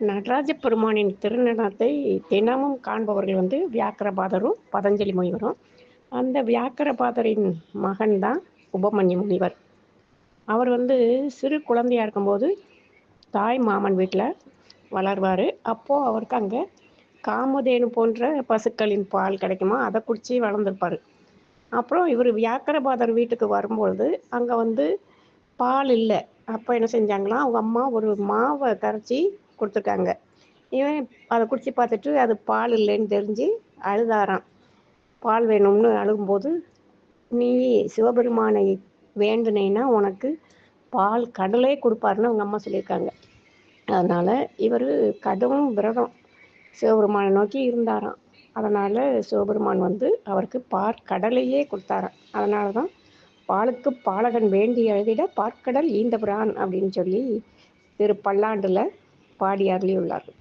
நடராஜ பெருமானின் திருநடனத்தை தினமும் காண்பவர்கள் வந்து வியாக்கரபாதரும் பதஞ்சலி முனிவரும். அந்த வியாக்கரபாதரின் மகன்தான் உபமன்ய முனிவர். அவர் வந்து சிறு குழந்தையாக இருக்கும்போது தாய் மாமன் வீட்டில் வளர்வார். அப்போது அவருக்கு அங்கே காமதேனு போன்ற பசுக்களின் பால் கிடைக்குமா? அதை குடித்து வளர்ந்துருப்பார். அப்புறம் இவர் வியாக்கரபாதர் வீட்டுக்கு வரும்பொழுது அங்கே வந்து பால் இல்லை. அப்போ என்ன செஞ்சாங்களாம்? அவங்க அம்மா ஒரு மாவை கரைச்சி கொடுத்துருக்காங்க. இவன் அதை குடிச்சு பார்த்துட்டு அது பால் இல்லைன்னு தெரிஞ்சு அழுதாராம். பால் வேணும்னு அழுகும்போது நீ சிவபெருமானை வேண்டுனேன்னா உனக்கு பால் கடலே கொடுப்பாருன்னு அவங்க அம்மா சொல்லியிருக்காங்க. அதனால் இவர் கடும் விரதம் சிவபெருமானை நோக்கி இருந்தாராம். அதனால் சிவபெருமான் வந்து அவருக்கு பார் கடலையே கொடுத்தாராம். அதனால தான் பாலுக்கு பாலகன் வேண்டி எழுதிட பார்க்கடல் ஈந்தபிரான் அப்படின்னு சொல்லி திரு பல்லாண்டில் பாடி அருளியுள்ளார்கள்